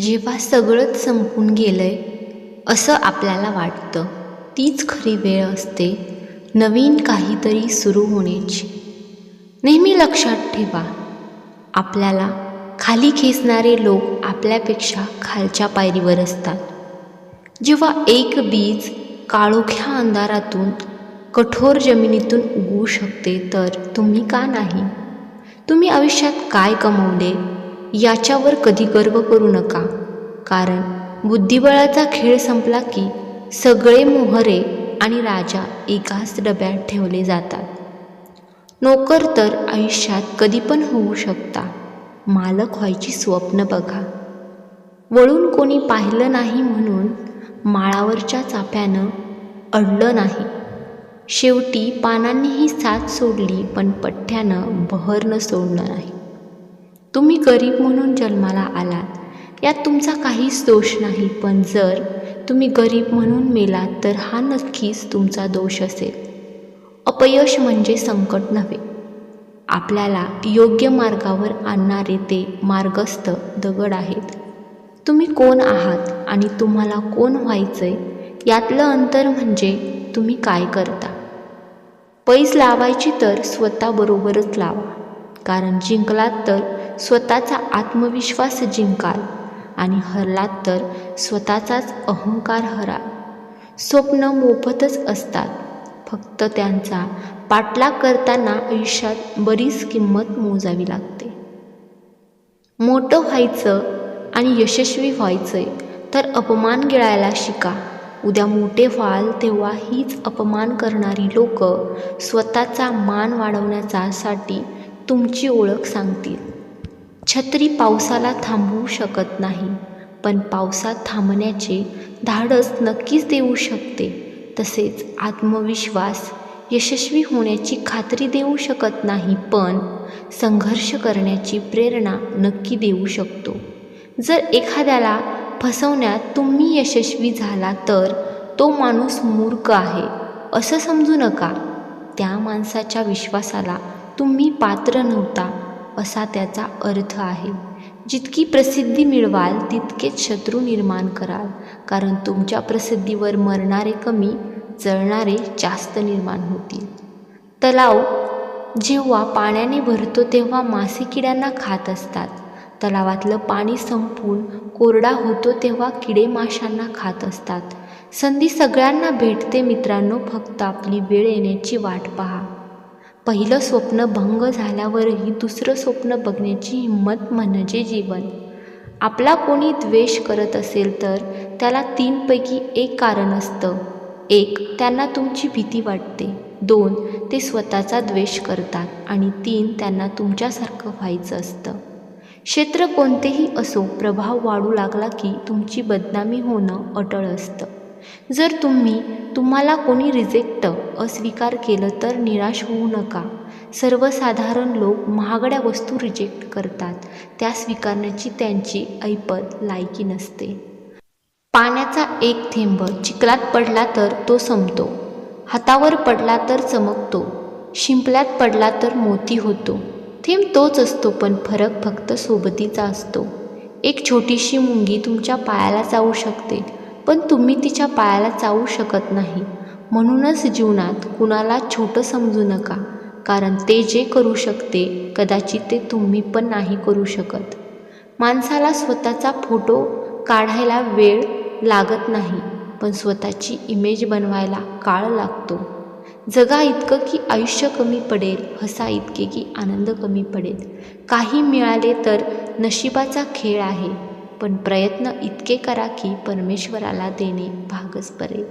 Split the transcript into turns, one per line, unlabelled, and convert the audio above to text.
जेव्हा सगळंच संपून गेलंय असं आपल्याला वाटतं. तीच खरी वेळ असते. नवीन काहीतरी सुरू होण्याची. नेहमी लक्षात ठेवा आपल्याला खाली खेचणारे लोक आपल्यापेक्षा खालच्या पायरीवर असतात. जेव्हा एक बीज काळोख्या अंधारातून कठोर जमिनीतून उगवू शकते तर तुम्ही का नाही? तुम्ही आयुष्यात काय कमवले? याच्यावर कधी गर्व करू नका. कारण बुद्धिबळाचा खेळ संपला की सगळे मोहरे आणि राजा एकाच डब्यात ठेवले जातात. नोकर तर आयुष्यात कधी पण होऊ शकता. मालक व्हायची स्वप्न बघा. वळून कोणी पाहिलं नाही म्हणून माळावरच्या चाफ्यानं अडलं नाही. शेवटी पानांनीही साथ सोडली पण पठ्ठ्यानं बहरनं सोडलं नाही. तुम्ही गरीब म्हणून जन्माला आलात यात तुमचा काहीच दोष नाही पण जर तुम्ही गरीब म्हणून मेलात तर हा नक्कीच तुमचा दोष असेल. अपयश म्हणजे संकट नव्हे. आपल्याला योग्य मार्गावर आणणारे ते मार्गस्थ दगड आहेत. तुम्ही कोण आहात आणि तुम्हाला कोण व्हायचं आहे यातलं अंतर म्हणजे तुम्ही काय करता? पैस लावायची तर स्वतःबरोबरच लावा कारण जिंकलात तर स्वतःचा आत्मविश्वास जिंकाल आणि हरलात तर स्वतःचाच अहंकार हरा. स्वप्न मोफतच असतात. फक्त त्यांचा पाठलाग करताना आयुष्यात बरीच किंमत मोजावी लागते. मोठं व्हायचं आणि यशस्वी व्हायचंय तर अपमान गिळायला शिका. उद्या मोठे व्हाल तेव्हा हीच अपमान करणारी लोक स्वतःचा मान वाढवण्याचा साठी तुमची ओळख सांगतील. छत्री पावसाला थांबवू शकत नाही. पण पावसात थांबण्याचे धाडस नक्कीच देऊ शकते. तसेच आत्मविश्वास यशस्वी होण्याची खात्री देऊ शकत नाही पण संघर्ष करण्याची प्रेरणा नक्की देऊ शकतो. जर एखाद्याला फसवण्यात तुम्ही यशस्वी झाला तर तो माणूस मूर्ख आहे असं समजू नका. त्या माणसाच्या विश्वासाला तुम्ही पात्र नव्हता. असा त्याचा अर्थ आहे. जितकी प्रसिद्धी मिळवाल तितकेच शत्रू निर्माण कराल. कारण तुमच्या प्रसिद्धीवर मरणारे कमी जळणारे जास्त निर्माण होतील. तलाव जेव्हा पाण्याने भरतो तेव्हा मासे किड्यांना खात असतात. तलावातलं पाणी संपून कोरडा होतो तेव्हा किडे माशांना खात असतात. संधी सगळ्यांना भेटते मित्रांनो. फक्त आपली वेळ येण्याची वाट पहा. पहिलं स्वप्न भंग झाल्यावरही दुसरं स्वप्न बघण्याची हिंमत म्हणजे जीवन. आपला कोणी द्वेष करत असेल तर त्याला तीनपैकी एक कारण असतं. एक त्यांना तुमची भीती वाटते. दोन ते स्वतःचा द्वेष करतात. आणि तीन त्यांना तुमच्यासारखं व्हायचं असतं. क्षेत्र कोणतेही असो प्रभाव वाढू लागला की तुमची बदनामी होणं अटळ असतं. जर तुम्ही तुम्हाला कोणी रिजेक्ट अस्वीकार केलं तर निराश होऊ नका. सर्वसाधारण लोक महागड्या वस्तू रिजेक्ट करतात. त्या स्वीकारण्याची त्यांची ऐपत लायकी नसते. पाण्याचा एक थेंब चिखलात पडला तर तो संपतो. हातावर पडला तर चमकतो. शिंपल्यात पडला तर मोती होतो. थेंब तोच असतो पण फरक फक्त सोबतीचा असतो. एक छोटीशी मुंगी तुमच्या पायाला जाऊ शकते. पण तुम्ही तिच्या पायाला चावू शकत नाही. म्हणूनच जीवनात कुणाला छोटं समजू नका कारण ते जे करू शकते कदाचित ते तुम्ही पण नाही करू शकत. माणसाला स्वतःचा फोटो काढायला वेळ लागत नाही पण स्वतःची इमेज बनवायला काळ लागतो. जगा इतकं की आयुष्य कमी पडेल हसा इतके की आनंद कमी पडेल. काही मिळाले तर नशिबाचा खेळ आहे. पण प्रयत्न इतके करा की परमेश्वराला देणे भागच पडेल.